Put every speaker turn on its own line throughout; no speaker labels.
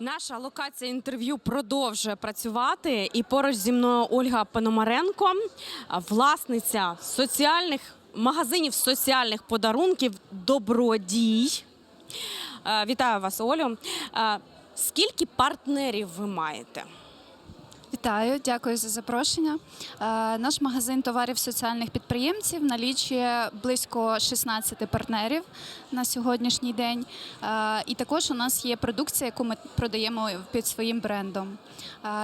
Наша локація інтерв'ю продовжує працювати, і поруч зі мною Ольга Пономаренко, власниця соціальних магазинів соціальних подарунків Добродій. Е, Вітаю вас, Олю. Е, Скільки партнерів ви маєте?
Вітаю, дякую за запрошення. Е, Наш магазин товарів соціальних підприємців налічує близько 16 партнерів на сьогоднішній день. Е, І також у нас є продукція, яку ми продаємо під своїм брендом.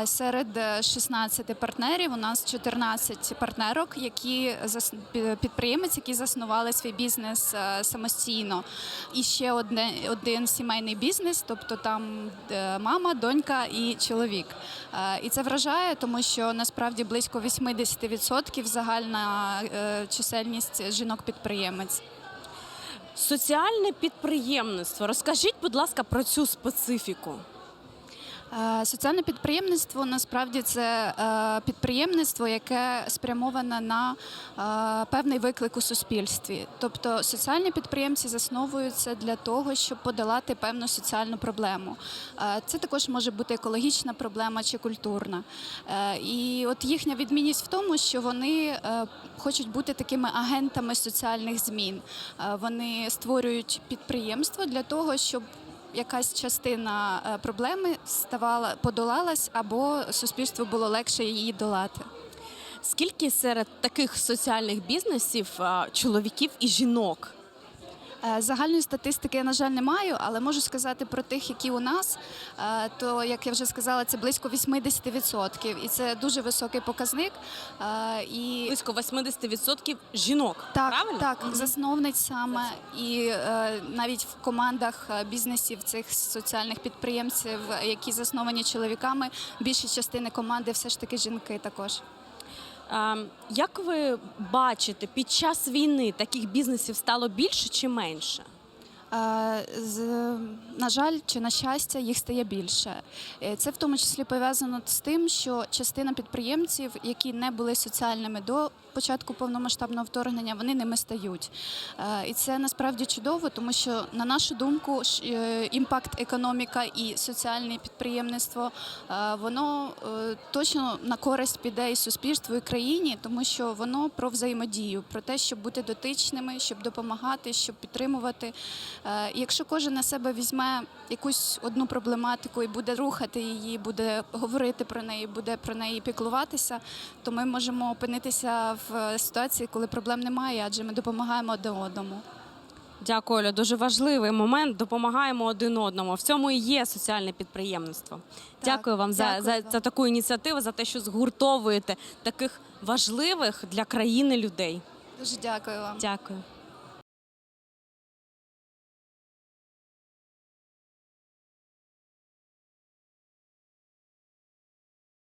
Е, Серед е, 16 партнерів у нас 14 партнерок, які підприємець, які заснували свій бізнес самостійно. І ще одне, один сімейний бізнес, тобто там мама, донька і чоловік. І це вражає, тому що насправді близько 80% загальна е, чисельність жінок-підприємець.
Соціальне підприємництво. Розкажіть, будь ласка, про цю специфіку.
Е, Соціальне підприємництво насправді це е, підприємництво, яке спрямоване на е, певний виклик у суспільстві. Тобто соціальні підприємці засновуються для того, щоб подолати певну соціальну проблему. Це також може бути екологічна проблема чи культурна. І от їхня відмінність в тому, що вони хочуть бути такими агентами соціальних змін. Вони створюють підприємство для того, щоб якась частина е, проблеми ставала подолалась, або суспільству було легше її долати.
Скільки серед таких соціальних бізнесів чоловіків і жінок?
Е, Загальної статистики я, на жаль, не маю, але можу сказати про тих, які у нас, е, то як я вже сказала, це близько 80%. І це дуже високий показник. Е, І
Близько 80% жінок.
Так,
правильно?
так, засновниць саме і навіть в командах бізнесів цих соціальних підприємців, які засновані чоловіками, більша частина команди все ж таки жінки також.
А, як ви бачите, під час війни таких бізнесів стало більше чи менше?
Е, На жаль, чи на щастя, їх стає більше. Е, Це в тому числі пов'язано з тим, що частина підприємців, які не були соціальними до початку повномасштабного вторгнення, вони ними стають. Е, І це насправді чудово, тому що, на нашу думку, імпакт економіка і соціальне підприємництво воно точно на користь піде і суспільству, і країні, тому що воно про взаємодію, про те, щоб бути дотичними, щоб допомагати, щоб підтримувати. Е, Якщо кожен на себе візьме якусь одну проблематику і буде рухати її, буде говорити про неї, буде про неї піклуватися, то ми можемо опинитися в ситуації, коли проблем немає, адже ми допомагаємо один одному.
Дякую, Оля. Дуже важливий момент. Допомагаємо один одному. В цьому і є соціальне підприємництво.
Так,
дякую вам
дякую
за,
вам.
за таку ініціативу, за те, що згуртовуєте таких важливих для країни людей.
Дуже дякую вам.
Дякую.